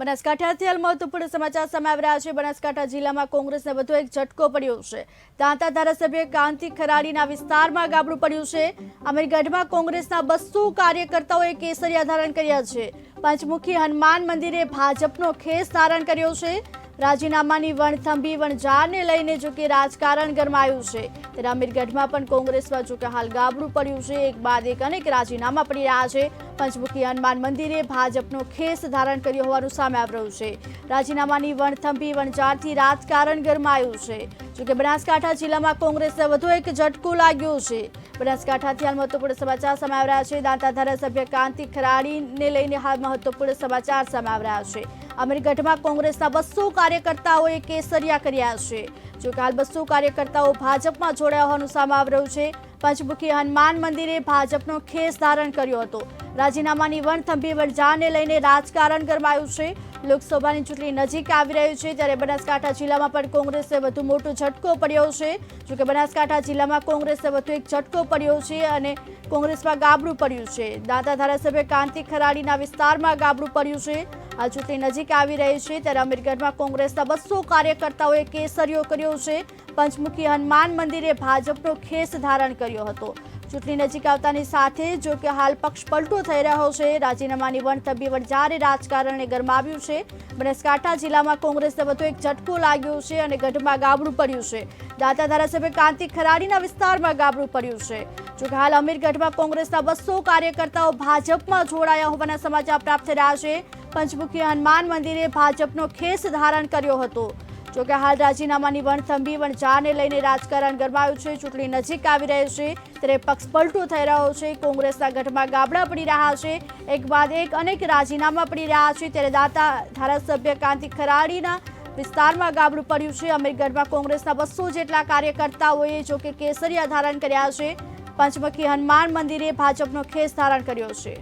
બનાસકાંઠાથી હાલ મહત્વપૂર્ણ સમાચાર સામે આવી રહ્યા છે. બનાસકાંઠા જિલ્લામાં કોંગ્રેસને વધુ એક ઝટકો પડ્યો છે. દાંતા ધારાસભ્ય કાંતિ ખરાડીના વિસ્તારમાં ગાબડું પડ્યું છે. અમીરગઢમાં કોંગ્રેસના બસો કાર્યકર્તાઓએ કેસરિયા ધારણ કર્યા છે. પંચમુખી હનુમાન મંદિરે ભાજપનો ખેસ ધારણ કર્યો છે. રાજીનામાની વણથંભી વણઝારને લઈને જો કે રાજકારણ ગરમાયું છે, ત્યારે અમીરગઢમાં પણ કોંગ્રેસમાં જો કે હાલ ગાબડું પડ્યું છે. એક બાદ એક અનેક રાજીનામા પડી રહ્યા છે. પંચમુખી હનુમાન મંદિરે ભાજપનો ખેસ ધારણ કર્યો હોવાનું સામે આવી રહ્યું છે. રાજીનામાની વણથંભી વણઝારથી રાજકારણ ગરમાયું છે. જો કે બનાસકાંઠા જિલ્લામાં કોંગ્રેસને વધુ એક ઝટકો લાગ્યો છે. બનાસકાંઠાથી હાલ મહત્વપૂર્ણ સમાચાર સામે રહ્યા છે. દાંતા ધારાસભ્ય કાંતિ ખરાડીને લઈને હાલ મહત્વપૂર્ણ સમાચાર સામે આવી રહ્યા છે. અમીરગઢમાં કોંગ્રેસના બસો કાર્યકર્તાઓએ કેસરિયા કર્યા છે. જો કે હાલ બસો કાર્યકર્તાઓ ભાજપમાં જોડાયા હોવાનું સામે આવી રહ્યું છે. પંચમુખી હનુમાન મંદિરે ભાજપનો ખેસ ધારણ કર્યો હતો. રાજીનામાની વણથંભી વરજાને લઈને રાજકારણ ગરમાયું છે. લોકસભાની ચૂંટણી નજીક આવી રહી છે, ત્યારે બનાસકાંઠા જિલ્લામાં પણ કોંગ્રેસે વધુ મોટો ઝટકો પડ્યો છે. જો કે બનાસકાંઠા જિલ્લામાં કોંગ્રેસે વધુ એક ઝટકો પડ્યો છે અને કોંગ્રેસમાં ગાબડું પડ્યું છે. દાંતા ધારાસભ્ય કાંતિ ખરાડીના વિસ્તારમાં ગાબડું પડ્યું છે. આ ચૂંટણી નજીક આવી રહી છે, ત્યારે અમીરગઢમાં કોંગ્રેસના બસો કાર્યકર્તાઓએ કેસરીઓ કર્યો છે. પંચમુખી હનુમાન મંદિરે ભાજપનો ખેસ ધારણ કર્યો હતો. ચૂંટણી નજીક આવતાની સાથે જો કે હાલ પક્ષ પલટો થઈ રહ્યો છે. રાજીનામાની વણથંભી વણઝારે રાજકારણે ગરમાવ્યું છે. બનાસકાંઠા જિલ્લામાં કોંગ્રેસને વધુ એક ઝટકો લાગ્યો છે અને ગઢમાં ગાબડું પડ્યું છે. દાતા ધારાસભ્ય કાંતિ ખરાડીના વિસ્તારમાં ગાબડું પડ્યું છે. જો કે હાલ અમીરગઢમાં કોંગ્રેસના બસો કાર્યકર્તાઓ ભાજપમાં જોડાયા હોવાના સમાચાર પ્રાપ્ત થઈ રહ્યા છે. પંચમુખી હનુમાન મંદિરે ભાજપનો ખેસ ધારણ કર્યો હતો. જો કે હાલ રાજીનામાની વણથંભી વણઝારને લઈને રાજકારણ ગરમાયું છે, ચૂંટણી નજીક આવી રહી છે, ત્યારે પક્ષ પલટો થઈ રહ્યો છે, કોંગ્રેસના ગઢમાં ગાબડા પડી રહ્યા છે, એક બાદ એક અનેક રાજીનામા પડી રહ્યા છે, ત્યારે દાતા ધારાસભ્ય કાંતિ ખરાડીના વિસ્તારમાં ગાબડું પડ્યું છે, અમીરગઢમાં કોંગ્રેસના બસો જેટલા કાર્યકર્તાઓએ જોકે કેસરિયા ધારણ કર્યા છે, પંચમુખી હનુમાન મંદિરે ભાજપનો ખેસ ધારણ કર્યો છે.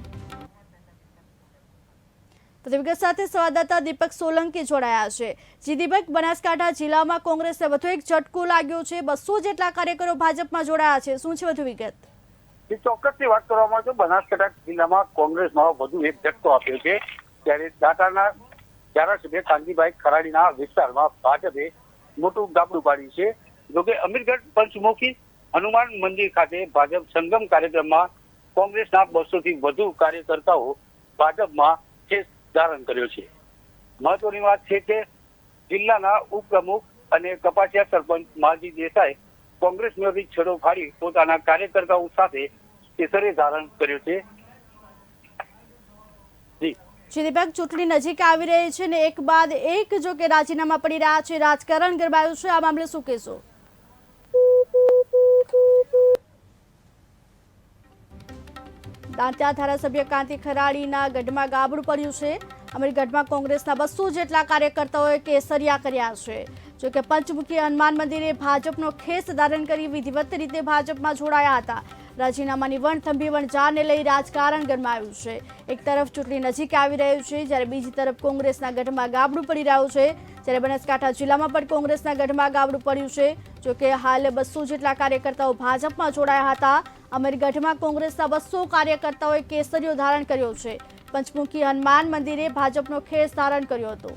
વિગત સાથે સંવાદદાતા દીપક સોલંકી જોડાયા છે. જી દીપક, બનાસકાંઠા જિલ્લામાં કોંગ્રેસને વધુ એક ઝટકો લાગ્યો છે. બસો જેટલા કાર્યકરો ભાજપમાં જોડાયા છે. શું છે વધુ વિગત? એ ચોક્કસની વાત કરવામાં આવે બનાસકાંઠા જિલ્લામાં કોંગ્રેસમાં વધુ એક ઝટકો આપ્યો છે. ત્યારે દાતાના ધારાસભ્ય કાંતિભાઈ ખરાડીના વિસ્તારમાં ભાજપે મોટું ગાબડું પાડ્યું છે. જોકે અમીરગઢ પંચમુખી હનુમાન મંદિર ખાતે ભાજપ સંગમ કાર્યક્રમમાં કોંગ્રેસના બસો થી વધુ કાર્યકર્તાઓ ભાજપમાં ધારણ કર્યો છે. મહત્વની વાત છે કે જિલ્લાના ઉપપ્રમુખ અને કપાસિયા સરપંચ માલજી દેસાઈ કોંગ્રેસમાંથી છેડો ફાડી પોતાના કાર્યકર્તાઓ સાથે કેસરે ધારણ કર્યો છે. જી. ચૂંટણી નજીક આવી રહી છે ને એક બાદ એક જો કે રાજીનામા પડી રહ્યા છે. રાજકારણ ગરબાયું છે. આ મામલે શું કહેશો? દાંતા ધારાસભ્ય કાંતિ ખરાડીના ગઢમાં ગાબડું પડ્યું છે. અમારી ગઢમાં કોંગ્રેસના બસો જેટલા કાર્યકર્તાઓએ કેસરિયા કર્યા છે. જો કે પંચમુખી હનુમાન મંદિરે ભાજપનો ખેસ ધારણ કરી વિધિવત રીતે ભાજપમાં જોડાયા હતા. રાજીનામાની વણથંભી વણઝારને લઈ રાજકારણ ગરમાયું છે. એક તરફ ચૂંટણી નજીક આવી રહ્યું છે, જ્યારે બીજી તરફ કોંગ્રેસના ગઢમાં ગાબડું પડી રહ્યું છે, જ્યારે બનાસકાંઠા જિલ્લામાં પણ કોંગ્રેસના ગઢમાં ગાબડું પડ્યું છે. જો કે હાલ બસો જેટલા કાર્યકર્તાઓ ભાજપમાં જોડાયા હતા. અમીરગઢમાં કોંગ્રેસના બસો કાર્યકર્તાઓએ કેસરીઓ ધારણ કર્યો છે. પંચમુખી હનુમાન મંદિરે ભાજપનો ખેસ ધારણ કર્યો હતો.